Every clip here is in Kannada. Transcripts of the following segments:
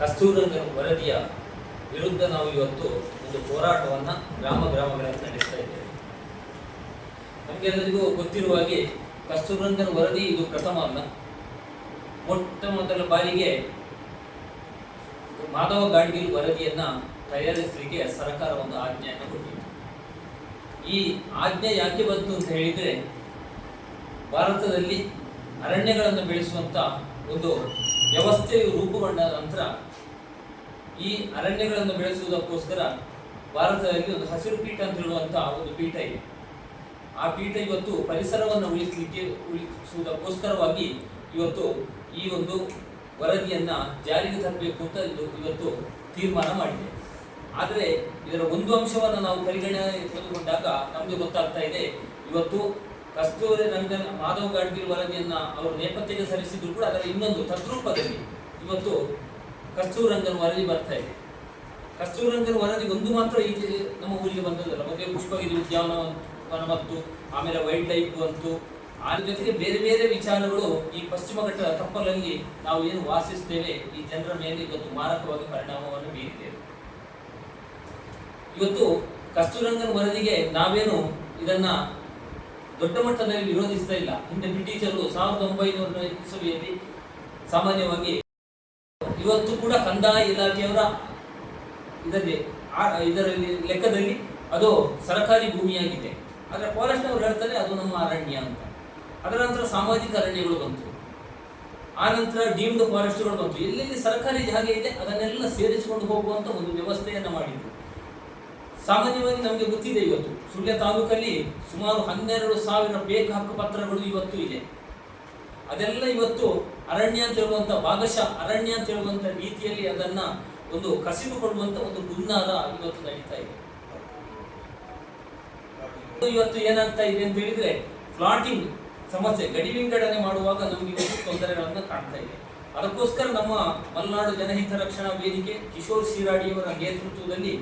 ಕಸ್ತೂರಂಗನ ವರದಿಯ ವಿರುದ್ಧ ನಾವು ಇವತ್ತು ಒಂದು ಹೋರಾಟವನ್ನು ಗ್ರಾಮ ಗ್ರಾಮಗಳಲ್ಲಿ ನಡೆಸ್ತಾ ಇದ್ದೇವೆ. ನಮಗೆಲ್ಲರಿಗೂ ಗೊತ್ತಿರುವ ಹಾಗೆ ಕಸ್ತೂರಂಗನ ವರದಿ ಇದು ಪ್ರಥಮ ಅಲ್ಲ. ಮೊಟ್ಟ ಮೊದಲ ಬಾರಿಗೆ ಮಾಧವ ಗಾಡ್ಗಿಲ್ ವರದಿಯನ್ನು ತಯಾರಿಸಲಿಕ್ಕೆ ಸರ್ಕಾರ ಒಂದು ಆಜ್ಞೆಯನ್ನು ಕೊಟ್ಟಿದೆ ಈ ಆಜ್ಞೆ ಯಾಕೆ ಬಂತು ಅಂತ ಹೇಳಿದರೆ ಭಾರತದಲ್ಲಿ ಅರಣ್ಯಗಳನ್ನು ಬೆಳೆಸುವಂತ ಒಂದು ವ್ಯವಸ್ಥೆಯು ರೂಪುಗೊಂಡ ನಂತರ ಈ ಅರಣ್ಯಗಳನ್ನು ಬೆಳೆಸುವುದಕ್ಕೋಸ್ಕರ ಭಾರತದಲ್ಲಿ ಒಂದು ಹಸಿರು ಪೀಠ ಅಂತ ಹೇಳುವಂತಹ ಒಂದು ಪೀಠ ಇದೆ. ಆ ಪೀಠ ಇವತ್ತು ಪರಿಸರವನ್ನು ಉಳಿಸಲಿಕ್ಕೆ ಉಳಿಸುವುದಕ್ಕೋಸ್ಕರವಾಗಿ ಇವತ್ತು ಈ ಒಂದು ವರದಿಯನ್ನ ಜಾರಿಗೆ ತರಬೇಕು ಅಂತ ಇದು ಇವತ್ತು ತೀರ್ಮಾನ ಮಾಡಿದೆ. ಆದರೆ ಇದರ ಒಂದು ಅಂಶವನ್ನು ನಾವು ಪರಿಗಣನೆ ತೆಗೆದುಕೊಂಡಾಗ ನಮಗೆ ಗೊತ್ತಾಗ್ತಾ ಇದೆ, ಇವತ್ತು ಕಸ್ತೂರಿ ರಂಗನ್ ಮಾಧವ್ ಗಾಡ್ಗಿರ್ ವರದಿಯನ್ನ ಅವರು ನೇಪಥ್ಯಕ್ಕೆ ಸಲ್ಲಿಸಿದ್ರು ಕೂಡ ಅದರ ಇನ್ನೊಂದು ತದ್ರೂಪದಲ್ಲಿ ಇವತ್ತು ಕಸ್ತೂರ್ ರಂಗನ್ ವರದಿ ಬರ್ತಾ ಇದೆ. ಕಸ್ತೂರ್ ರಂಗನ್ ವರದಿ ಒಂದು ಮಾತ್ರ ಈ ನಮ್ಮ ಊರಿಗೆ ಬಂದದಲ್ಲ ಮತ್ತೆ ಪುಷ್ಪಗಿರಿ ಉದ್ಯಾನವನ ಮತ್ತು ಆಮೇಲೆ ವೈಲ್ಡ್ ಲೈಫ್ ಅಂತೂ ಅದ್ರ ಜೊತೆಗೆ ಬೇರೆ ಬೇರೆ ವಿಚಾರಗಳು ಈ ಪಶ್ಚಿಮ ಘಟ್ಟದ ತಪ್ಪಲಲ್ಲಿ ನಾವು ಏನು ವಾಸಿಸ್ತೇವೆ, ಈ ಜನರ ಮೇಲೆ ಇವತ್ತು ಮಾರಕವಾಗಿ ಪರಿಣಾಮವನ್ನು ಬೀರಿದ್ದೇವೆ. ಇವತ್ತು ಕಸ್ತೂರಂಗನ್ ವರದಿಗೆ ನಾವೇನು ಇದನ್ನ ದೊಡ್ಡ ಮಟ್ಟದಲ್ಲಿ ವಿರೋಧಿಸ್ತಾ ಇಲ್ಲ. ಹಿಂದೆ ಬ್ರಿಟಿಷರು ಸಾವಿರದ ಒಂಬೈನೂರ ಇಸವಿಯಲ್ಲಿ ಸಾಮಾನ್ಯವಾಗಿ ಇವತ್ತು ಕೂಡ ಕಂದಾಯ ಇಲಾಖೆಯವರ ಇದರಲ್ಲಿ ಇದರಲ್ಲಿ, ಲೆಕ್ಕದಲ್ಲಿ ಅದು ಸರ್ಕಾರಿ ಭೂಮಿಯಾಗಿದೆ. ಆದರೆ ಫಾರೆಸ್ಟ್ ಅವರು ಹೇಳ್ತಾರೆ ಅದು ನಮ್ಮ ಅರಣ್ಯ ಅಂತ. ಅದರ ನಂತರ ಸಾಮಾಜಿಕ ಅರಣ್ಯಗಳು ಬಂತು. ಆ ನಂತರ ಡೀಮ್ಡ್ ಫಾರೆಸ್ಟ್ಗಳು ಬಂತು. ಎಲ್ಲೆಲ್ಲಿ ಸರ್ಕಾರಿ ಜಾಗ ಇದೆ, ಅದನ್ನೆಲ್ಲ ಸೇರಿಸಿಕೊಂಡು ಹೋಗುವಂತ ಒಂದು ವ್ಯವಸ್ಥೆಯನ್ನು ಮಾಡಿದ್ರು. ಸಾಮಾನ್ಯವಾಗಿ ನಮಗೆ ಗೊತ್ತಿದೆ ಇವತ್ತು. ಸುಳ್ಯ ತಾಲೂಕಲ್ಲಿ ಸುಮಾರು ಹನ್ನೆರಡು ಸಾವಿರ ಬೇಕ್ ಹಕ್ಕು ಪತ್ರಗಳು ಇವತ್ತು ಇದೆ. ಅದೆಲ್ಲ ಇವತ್ತು ಅರಣ್ಯ ಅಂತ ಹೇಳುವಂಥ ಭಾಗಶಃ ಅರಣ್ಯ ಅಂತ ಹೇಳುವಂಥ ರೀತಿಯಲ್ಲಿ ಅದನ್ನ ಒಂದು ಕಸಿದುಕೊಳ್ಳುವಂಥ ಒಂದು ಗುನ್ನಾದ ಇವತ್ತು ನಡೀತಾ ಇದೆ. ಇವತ್ತು ಏನಾಗ್ತಾ ಇದೆ ಅಂತ ಹೇಳಿದ್ರೆ, ಫ್ಲಾಟಿಂಗ್ ಸಮಸ್ಯೆ, ಗಡಿ ವಿಂಗಡಣೆ ಮಾಡುವಾಗ ನಮಗೆ ಇವತ್ತು ತೊಂದರೆಗಳನ್ನ ಕಾಣ್ತಾ ಇದೆ. ಅದಕ್ಕೋಸ್ಕರ ನಮ್ಮ ಮಲೆನಾಡು ಜನಹಿತ ರಕ್ಷಣಾ ವೇದಿಕೆ, ಕಿಶೋರ್ ಶಿರಾಡಿಯವರ ನೇತೃತ್ವದಲ್ಲಿ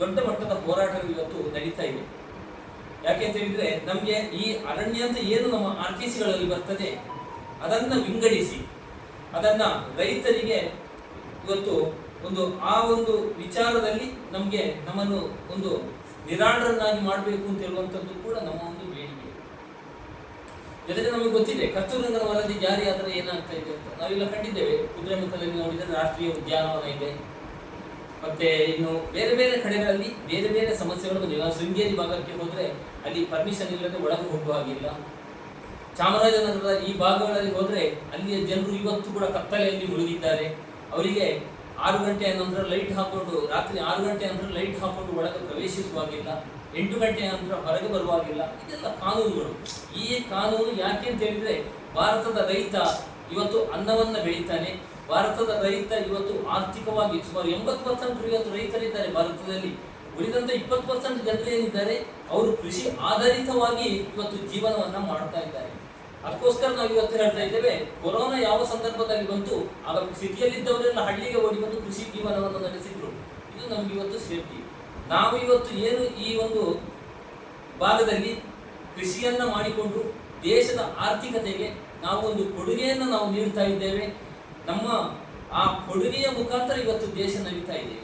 ದೊಡ್ಡ ಮಟ್ಟದ ಹೋರಾಟಗಳು ಇವತ್ತು ನಡೀತಾ ಇವೆ. ಯಾಕೆ ಅಂತ ಹೇಳಿದ್ರೆ, ನಮಗೆ ಈ ಅರಣ್ಯ ಅಂತ ಏನು ನಮ್ಮ ಆರ್ ಟಿ ಸಿಗಳಲ್ಲಿ ಬರ್ತದೆ, ಅದನ್ನ ವಿಂಗಡಿಸಿ, ಅದನ್ನ ರೈತರಿಗೆ ಇವತ್ತು ಒಂದು, ಆ ಒಂದು ವಿಚಾರದಲ್ಲಿ ನಮಗೆ ನಮ್ಮನ್ನು ಒಂದು ನಿರಾಡರನ್ನಾಗಿ ಮಾಡಬೇಕು ಅಂತ ಹೇಳುವಂಥದ್ದು ಕೂಡ ನಮ್ಮ ಒಂದು ಬೇಡಿಕೆ. ಜೊತೆಗೆ ನಮಗೆ ಗೊತ್ತಿದೆ ಕಸ್ತೂರಂಗನ ವರದಿ ಜಾರಿಯಾದರೆ ಏನಾಗ್ತಾ ಇದೆ ಅಂತ. ನಾವೆಲ್ಲ ಕಂಡಿದ್ದೇವೆ ಕುದುರೆಮುಖದಲ್ಲಿ ನೋಡಿದರೆ ರಾಷ್ಟ್ರೀಯ ಉದ್ಯಾನವನ ಇದೆ. ಮತ್ತೆ ಇನ್ನು ಬೇರೆ ಬೇರೆ ಕಡೆಗಳಲ್ಲಿ ಬೇರೆ ಬೇರೆ ಸಮಸ್ಯೆಗಳು ಬಂದಿವೆ. ನಾವು ಶೃಂಗೇರಿ ಭಾಗಕ್ಕೆ ಹೋದ್ರೆ ಅಲ್ಲಿ ಪರ್ಮಿಷನ್ ಇಲ್ಲದೆ ಒಳಗೆ ಹೋಗುವ ಹಾಗಿಲ್ಲ. ಚಾಮರಾಜನಗರದ ಈ ಭಾಗಗಳಲ್ಲಿ ಹೋದ್ರೆ ಅಲ್ಲಿಯ ಜನರು ಇವತ್ತು ಕೂಡ ಕತ್ತಲೆಯಲ್ಲಿ ಮುಳುಗಿದ್ದಾರೆ. ಅವರಿಗೆ ಆರು ಗಂಟೆಯ ನಂತರ ಲೈಟ್ ಹಾಕೊಂಡು ರಾತ್ರಿ ಆರು ಗಂಟೆಯ ನಂತರ ಲೈಟ್ ಹಾಕೊಂಡು ಒಳಗೆ ಪ್ರವೇಶಿಸುವಾಗಿಲ್ಲ. ಎಂಟು ಗಂಟೆಯ ನಂತರ ಹೊರಗೆ ಬರುವಾಗಿಲ್ಲ. ಇದೆಲ್ಲ ಕಾನೂನುಗಳು. ಈ ಕಾನೂನು ಯಾಕೆ ಅಂತ ಹೇಳಿದ್ರೆ ಭಾರತದ ರೈತ ಇವತ್ತು ಅನ್ನವನ್ನ ಬೆಳೀತಾನೆ. ಭಾರತದ ರೈತ ಇವತ್ತು ಆರ್ಥಿಕವಾಗಿ ಸುಮಾರು ಎಂಬತ್ತು ಪರ್ಸೆಂಟ್ ಇವತ್ತು ರೈತರಿದ್ದಾರೆ. ಭಾರತದಲ್ಲಿ ಉಳಿದಂತ ಇಪ್ಪತ್ತು ಪರ್ಸೆಂಟ್ ಜನರು ಏನಿದ್ದಾರೆ ಅವರು ಕೃಷಿ ಆಧಾರಿತವಾಗಿ ಇವತ್ತು ಜೀವನವನ್ನ ಮಾಡ್ತಾ ಇದ್ದಾರೆ. ಅದಕ್ಕೋಸ್ಕರ ನಾವು ಇವತ್ತು ಹೇಳ್ತಾ ಇದ್ದೇವೆ, ಕೊರೋನಾ ಯಾವ ಸಂದರ್ಭದಲ್ಲಿ ಬಂತು, ಆಗ ಸಿಟಿಯಲ್ಲಿದ್ದವರೆಲ್ಲ ಹಳ್ಳಿಗೆ ಓಡಿ ಬಂದು ಕೃಷಿ ಜೀವನವನ್ನು ನಡೆಸಿದ್ರು. ಇದು ನಮ್ಗೆ ಇವತ್ತು ಸೇಫ್ಟಿ. ನಾವು ಇವತ್ತು ಏನು ಈ ಒಂದು ಭಾಗದಲ್ಲಿ ಕೃಷಿಯನ್ನ ಮಾಡಿಕೊಂಡು ದೇಶದ ಆರ್ಥಿಕತೆಗೆ ನಾವು ಒಂದು ಕೊಡುಗೆಯನ್ನು ನಾವು ನೀಡ್ತಾ ಇದ್ದೇವೆ. ನಮ್ಮ ಆ ಕೊಡುಗೆಯ ಮುಖಾಂತರ ಇವತ್ತು ದೇಶ ನಡೀತಾ ಇದೆ.